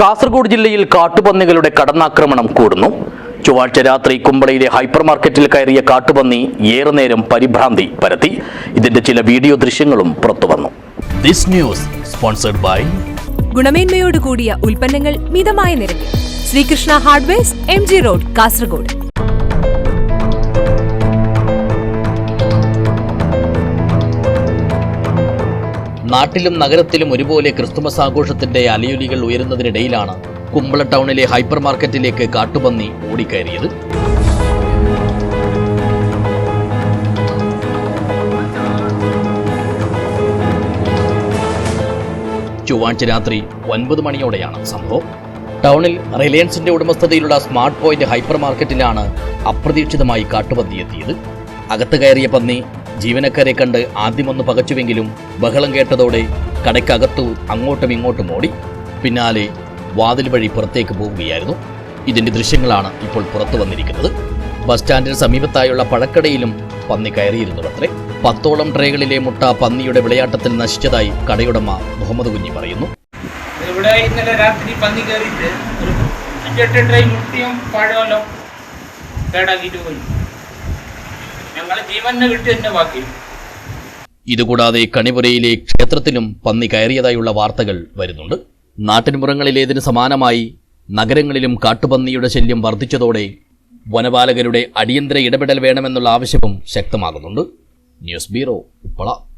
കാസർഗോഡ് ജില്ലയിൽ കാട്ടുപന്നികളുടെ കടന്നാക്രമണം കൂടുന്നു. ചൊവ്വാഴ്ച രാത്രി കുമ്പളയിലെ ഹൈപ്പർ മാർക്കറ്റിൽ കയറിയ കാട്ടുപന്നി ഏറെ നേരം പരിഭ്രാന്തി പരത്തി. ഇതിന്റെ ചില വീഡിയോ ദൃശ്യങ്ങളും പുറത്തുവന്നു. ദിസ് ന്യൂസ് സ്പോൺസർഡ് ബൈ ഗുണമേന്മയോട് കൂടിയ ഉൽപ്പന്നങ്ങൾ മിതമായ നിരക്കിൽ. Srikrishna hardware M G road Kasaragod. നാട്ടിലും നഗരത്തിലും ഒരുപോലെ ക്രിസ്തുമസ് ആഘോഷത്തിന്റെ അലയൊലികൾ ഉയരുന്നതിനിടയിലാണ് കുമ്പള ടൗണിലെ ഹൈപ്പർ മാർക്കറ്റിലേക്ക് കാട്ടുപന്നി ഓടിക്കയറിയത്. ചൊവ്വാഴ്ച രാത്രി ഒൻപത് മണിയോടെയാണ് സംഭവം. ടൗണിൽ റിലയൻസിന്റെ ഉടമസ്ഥതയിലുള്ള സ്മാർട്ട് പോയിന്റ് ഹൈപ്പർ മാർക്കറ്റിലാണ് അപ്രതീക്ഷിതമായി കാട്ടുപന്നി എത്തിയത്. അകത്ത് കയറിയ പന്നി ജീവനക്കാരെ കണ്ട് ആദ്യമൊന്ന് പകച്ചുവെങ്കിലും ബഹളം കേട്ടതോടെ കടയ്ക്കകത്തു അങ്ങോട്ടും ഇങ്ങോട്ടും ഓടി. പിന്നാലെ വാതിൽ വഴി പുറത്തേക്ക് പോവുകയായിരുന്നു. ഇതിന്റെ ദൃശ്യങ്ങളാണ് ഇപ്പോൾ പുറത്തു വന്നിരിക്കുന്നത്. ബസ് സ്റ്റാൻഡിന് സമീപത്തായുള്ള പഴക്കടയിലും പന്നി കയറിയിരുന്നു അത്രേ പത്തോളം ട്രേകളിലെ മുട്ട പന്നിയുടെ വിളയാട്ടത്തിൽ നശിച്ചതായി കടയുടമ മുഹമ്മദ് കുഞ്ഞി പറയുന്നു. ഇവിടെ ഇന്നലെ രാത്രി പന്നി കയറിയിട്ട് ഒരു അഞ്ചെട്ട് ട്രൈ മുട്ടിയും പഴമെല്ലാം കേടാക്കിയിട്ട് പോയി. ബാക്കി. ഇതുകൂടാതെ കണിപുരയിലെ ക്ഷേത്രത്തിലും പന്നി കയറിയതായുള്ള വാർത്തകൾ വരുന്നുണ്ട്. നാട്ടിൻപുറങ്ങളിലേതിന് സമാനമായി നഗരങ്ങളിലും കാട്ടുപന്നിയുടെ ശല്യം വർദ്ധിച്ചതോടെ വനപാലകരുടെ അടിയന്തര ഇടപെടൽ വേണമെന്നുള്ള ആവശ്യവും ശക്തമാകുന്നുണ്ട്. News bureau Uppala.